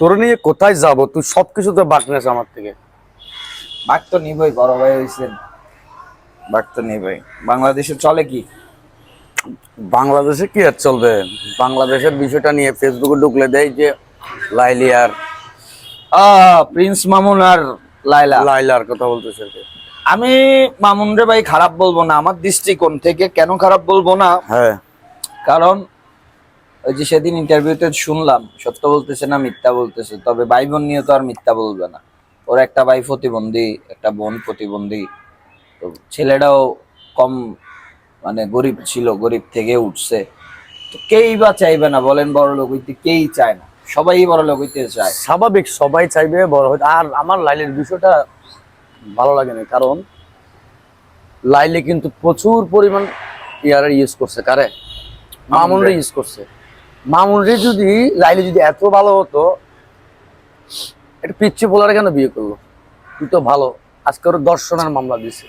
তোর নিয়ে কোথায় যাব? তুই সবকিছু তো বাক নেস আমার থেকে। বাঘ তো নিবই বড় ভাই হয়েছেন বাঘ তো নিবই। বাংলাদেশে চলে কি? বাংলাদেশে কি আর চলবে? বাংলাদেশের বিষয়টা নিয়ে ফেসবুকে ঢুকলে দেয় যে লাইলিয়ার আহ প্রিন্স মামুন আর লাইলা লাইলার কথা বলতেছে আর কি। আমি মামুন রে ভাই খারাপ বলব না। আমার দৃষ্টিকোণ থেকে কেন খারাপ বলব না? হ্যাঁ। কারণ ওই যে সেদিন ইন্টারভিউতে শুনলাম সত্য বলতেছে না মিথ্যা বলতেছে তবে ভাই বোন নিয়ে তো আর মিথ্যা বলবে না। ওর একটা ভাই প্রতিবন্ধী একটা বোন প্রতিবন্ধী তো ছেলেটাও কম মানে গরিব ছিল গরিব থেকে উঠছে। তো কেই বা চাইবে না বলেন বড় লোক হইতে কেই চায় না। সবাই বড় লোক হইতে চায়। স্বাভাবিক সবাই চাইবে বড় হইতে। আর আমার লাইলের বিষয়টা ভালো লাগে না কারণ লাইলে কিন্তু প্রচুর পরিমাণ ইয়ার ইউজ করছে কারে? মামুনরে ইউজ করছে। মামুনরে যদি লাইলে যদি এত ভালো হতো একটা পিচ্ছি বলারে কেন বিয়ে করল? তুই তো ভালো। আজকে ওর দর্শনের মামলা দিছে।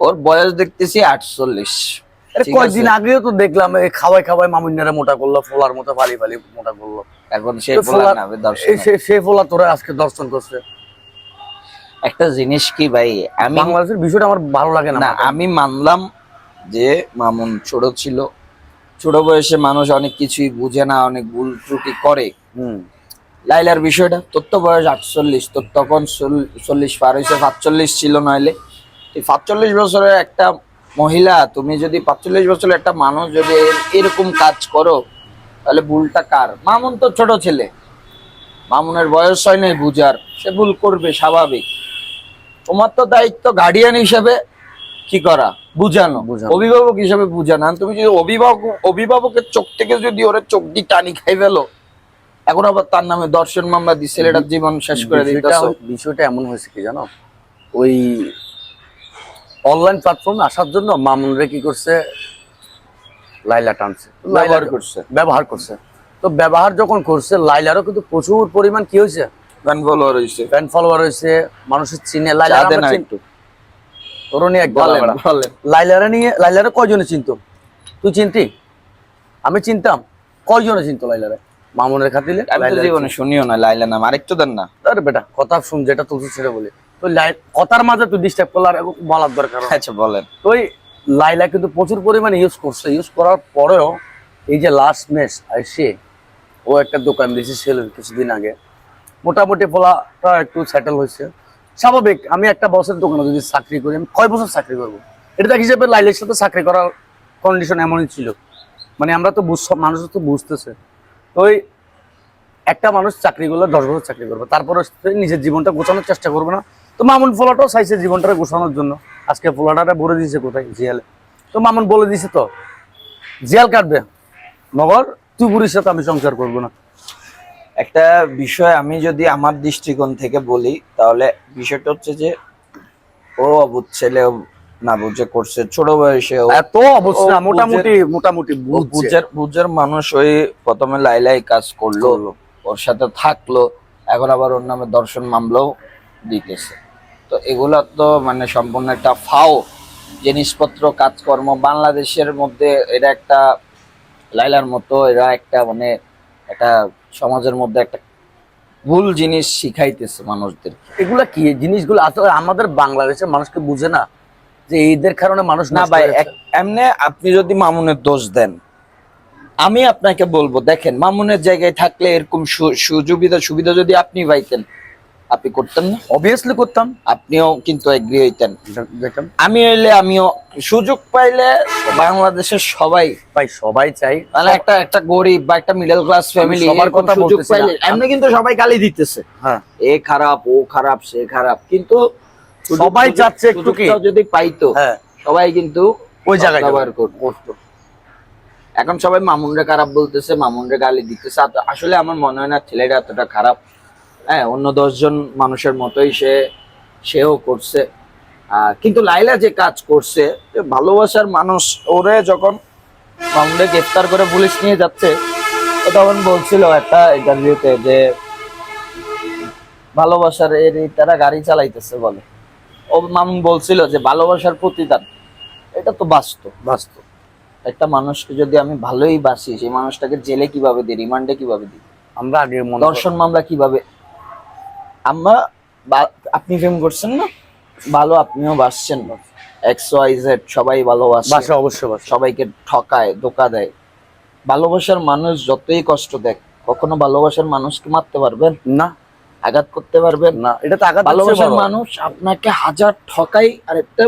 ওর বয়স দেখতেছি আটচল্লিশ। কয়েকদিন আগেও তো দেখলাম খাওয়াই খাওয়াই মামুন্যারে মোটা করল ফোলার মতো ফালি ফালি মোটা করল। এখন সে ফোলা- সে- ফোলা তোরা আজকে দর্শন করছে। একটা জিনিস কি ভাই আমি বাংলাদেশের বিষয়টা আমার ভালো লাগে না আমি মানলাম যে মামুন ছোট ছিল ছোট বয়সে মানুষ অনেক কিছুই বুঝে না অনেক ভুল ত্রুটি করে। হুম। লাইলার বিষয়টা তোর তো বয়স আটচল্লিশ তোর তখন চল্লিশ পার হয়েছে সাতচল্লিশ ছিল নইলে। এই সাতচল্লিশ বছরের একটা মহিলা তুমি যদি পাঁচচল্লিশ বছরের একটা মানুষ যদি এরকম কাজ করো তাহলে ভুলটা কার? মামুন তো ছোট ছেলে। মামুনের বয়স হয় নাই বুঝার সে ভুল করবে স্বাভাবিক। তোমার তো দায়িত্ব গার্ডিয়ান হিসেবে কি করা? বুঝানো। অভিভাবক হিসেবে বুঝানো। তুমি যদি অভিভাবক অভিভাবকের চোখ থেকে যদি ওরা চোখ দিয়ে টানি খাই ফেলো এখন আবার তার নামে দর্শন মামলা দিয়ে ছেলেটার জীবন শেষ করে বিষয়টা বিষয়টা এমন হয়েছে কি জানো? ওই অনলাইন প্ল্যাটফর্মে আসার জন্য মামুনরে কি করছে? লাইলা টানছে। ব্যবহার করছে। ব্যবহার করছে। তো ব্যবহার যখন করছে লাইলারও কিন্তু প্রচুর পরিমাণ কি হয়েছে? গান ফলোয়ার হয়েছে ফ্যান ফলোয়ার হয়েছে মানুষের চিনে লাইলা একটু। এক লাইলারা নিয়ে লাইলারা কয়জনে চিনতো? তুই চিনতি? আমি চিনতাম। কয়জনে চিনতো লাইলারা? মামুনের খাতিলে? আমি তো জীবনে শুনিও না লাইলা নাম আরেকটু দেন না। আরে বেটা কথা শুন যেটা তুলছি সেটা বলি। তো কথার মাঝে তুই ডিস্টার্ব করলে বলার দরকার আচ্ছা বলেন। ওই লাইলা কিন্তু প্রচুর পরিমাণে ইউজ করছে। ইউজ করার পরেও এই যে লাস্ট ম্যাচ সে ও একটা দোকান দিয়েছে সেল কিছুদিন আগে। মোটামুটি পোলাটা একটু সেটেল হয়েছে। স্বাভাবিক, আমি একটা বছর দোকানে যদি চাকরি করি, আমি কয় বছর চাকরি করব? এটা হিসেবে লাইলের সাথে চাকরি করার কন্ডিশন এমনই ছিল। মানে আমরা তো মানুষ তো বুঝতেছে। তো ওই একটা মানুষ চাকরি করলে দশ বছর চাকরি করবে। তারপরে নিজের জীবনটা গোছানোর চেষ্টা করবে না। তো মামুন ফোলাটাও চাইছে জীবনটা গোছানোর জন্য। আজকে ফোলাটা ভরে দিয়েছে কোথায়? জিয়ালে। তো মামুন বলে দিছে তো, জিয়াল কাটবে। মগর তুই বুড়ির সাথে আমি সংসার করব না। একটা বিষয় আমি যদি আমার দৃষ্টিকোণ থেকে বলি তাহলে বিষয়টা হচ্ছে যে ও অবুধ ছেলেও না বুঝে করছে ছোট বয়সে এত অবস্থা মোটামুটি মোটামুটি বুঝের বুঝের মানুষ ওই প্রথমে লাইলাই কাজ করল করল। ওর সাথে থাকল এখন আবার ওর নামে দর্শন মামলাও দিতেছে। তো এগুলা তো মানে সম্পূর্ণ একটা ফাও। জিনিসপত্র কাজকর্ম বাংলাদেশের মধ্যে এটা একটা লাইলার মতো এরা একটা মানে একটা সমাজের মধ্যে একটা ভুল জিনিস শিখাইতেছে মানুষদের। এগুলা কি? জিনিসগুলো আসলে আমাদের বাংলাদেশের মানুষকে বুঝে না যে এদের কারণে মানুষ না ভাই এমনি আপনি যদি মামুনের দোষ দেন আমি আপনাকে বলব দেখেন মামুনের জায়গায় থাকলে এরকম সু- সুযোগিতা সুবিধা যদি আপনি পাইতেন আপনি করতেন না? অবভিয়াসলি করতাম। আপনিও কিন্তু এগ্রি হইতেন। দেখতাম আমি হইলে আমিও সুযোগ পাইলে বাংলাদেশের সবাই ভাই সবাই চাই। মানে একটা একটা গরিব বা একটা মিডল ক্লাস ফ্যামিলি সবার কথা সুযোগ পাইলে এমনি কিন্তু সবাই গালি দিতেছে। হ্যাঁ। এ খারাপ ও খারাপ সে খারাপ। কিন্তু সবাই চাচ্ছে একটু কি? যদি পাইতো হ্যাঁ। সবাই কিন্তু ওই জায়গায় ব্যবহার যাবে। করতো। করতো। এখন সবাই মামুনরে খারাপ বলতেছে মামুনরে গালি দিতেছে। আসলে আমার মনে হয় না ছেলেটা এতটা খারাপ। হ্যাঁ অন্য দশজন মানুষের মতোই সে সেও করছে। কিন্তু লাইলা যে কাজ করছে ভালোবাসার মানুষ ওরে যখন মামুনরে গ্রেফতার করে পুলিশ নিয়ে যাচ্ছে তখন বলছিল একটা ইন্টারভিউতে যে ভালোবাসার এর তারা গাড়ি চালাইতেছে বলে। ও মামুন বলছিল যে ভালোবাসার প্রতিদান এটা তো বাস্তব। বাস্তব। একটা মানুষকে যদি আমি ভালোই বাসি সেই মানুষটাকে জেলে কীভাবে দিই রিমান্ডে কীভাবে দিই? আমরা আগে দর্শন মামলা কীভাবে আমরা আপনি ফেম করছেন না? ভালো আপনিও বাসছেন এক্স ওয়াই জেড সবাই ভালোবাসে। বাসা অবশ্যই বাসা। সবাইকে ঠকায় ধোকা দেয়। ভালোবাসার মানুষ যতই কষ্ট দেখ কখনো ভালোবাসার মানুষকে মারতে পারবেন? না। আঘাত করতে পারবেন? না এটা তো আঘাত ভালোবাসার মানুষ আপনাকে হাজার ঠকাই আর একটা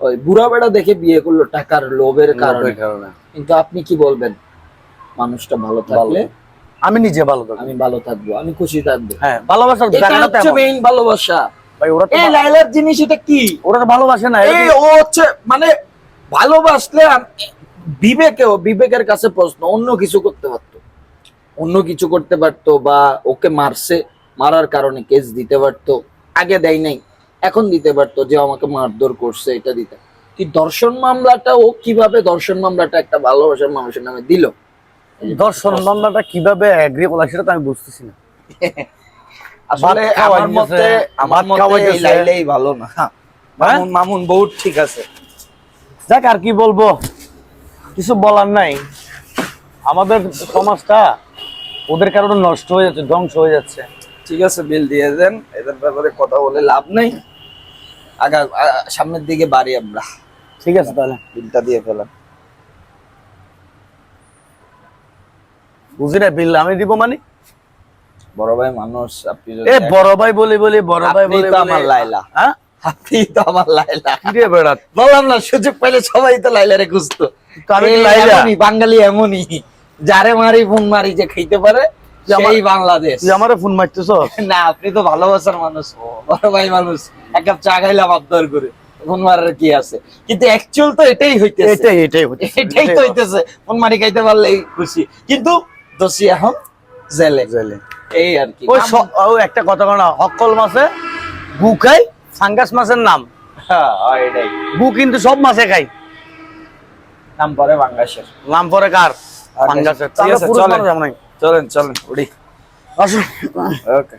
ওই বুড়া বেড়া দেখে বিয়ে করল টাকার লোভের কারণে। কারণে। কিন্তু আপনি কি বলবেন? মানুষটা ভালো থাকলে আমি নিজে ভালো থাকব। আমি ভালো থাকব আমি খুশি থাকব। হ্যাঁ ভালোবাসার এটা হচ্ছে মেইন ভালোবাসা। ভাই ওরা এই লাইলার জিনিস এটা কি? ওরা ভালোবাসে না এই ও হচ্ছে মানে ভালোবাসলে বিবেকেও বিবেকের কাছে প্রশ্ন অন্য কিছু করতে পারতো। অন্য কিছু করতে পারতো বা ওকে মারছে মারার কারণে কেস দিতে পারতো আগে দেয় নাই এখন দিতে পারতো যে আমাকে মারধর করছে এটা দিতে। কি দর্শন মামলাটা ও কীভাবে দর্শন মামলাটা একটা ভালোবাসার মানুষের নামে দিল? দর্শন মামলাটা কীভাবে এগ্রি করলা সেটা তো আমি বুঝতেছি না। আসলে আমার মতে আমার মতে। লাইলেই ভালো না। মামুন মামুন বহুত ঠিক আছে। যাক আর কি বলব? কিছু বলার নাই। আমাদের সমাজটা ওদের কারণে নষ্ট হয়ে যাচ্ছে ধ্বংস হয়ে যাচ্ছে। ঠিক আছে বিল দিয়ে দেন। এদের ব্যাপারে কথা বলে লাভ নেই। আগা সামনের দিকে বাড়ি আমরা। ঠিক আছে তাহলে। বিলটা দিয়ে ফেলাম। বুঝি না বিল আমি দিব মানে? বড় ভাই মানুষ আপনি এ বড় ভাই বলি বলি বড় ভাই বলি তো আমার লাইলা। হ্যাঁ আপনি তো আমার লাইলা। কি রে বেড়া বললাম না সুযোগ পাইলে সবাই তো লাইলারে খুঁজতো। তো আমি লাইলা? বাঙালি এমনই। যারে মারি ফোন মারি যে খাইতে পারে আমার- সেই বাংলাদেশ। তুই আমারে ফোন মারতেছ না আপনি তো ভালোবাসার মানুষ। বড় ভাই মানুষ। এক কাপ চা খাইলাম আবদার করে। ফোন মারার কি আছে? কিন্তু অ্যাকচুয়াল তো এটাই হইতেছে। এটাই এটাই তো। হইতেছে। ফোন মারি খাইতে পারলেই খুশি। কিন্তু দোষী এখন জেলে। জেলে। এই আর কি। ওই ও একটা কথা না হকল মাছে গু খাই ফাঙ্গাস মাছের নাম। গু কিন্তু সব মাছে খাই। নাম পরে বাংলাদেশের নাম পরে কার? পুরুষ চলেন। চলেন চলেন উড়ি আসুন। ওকে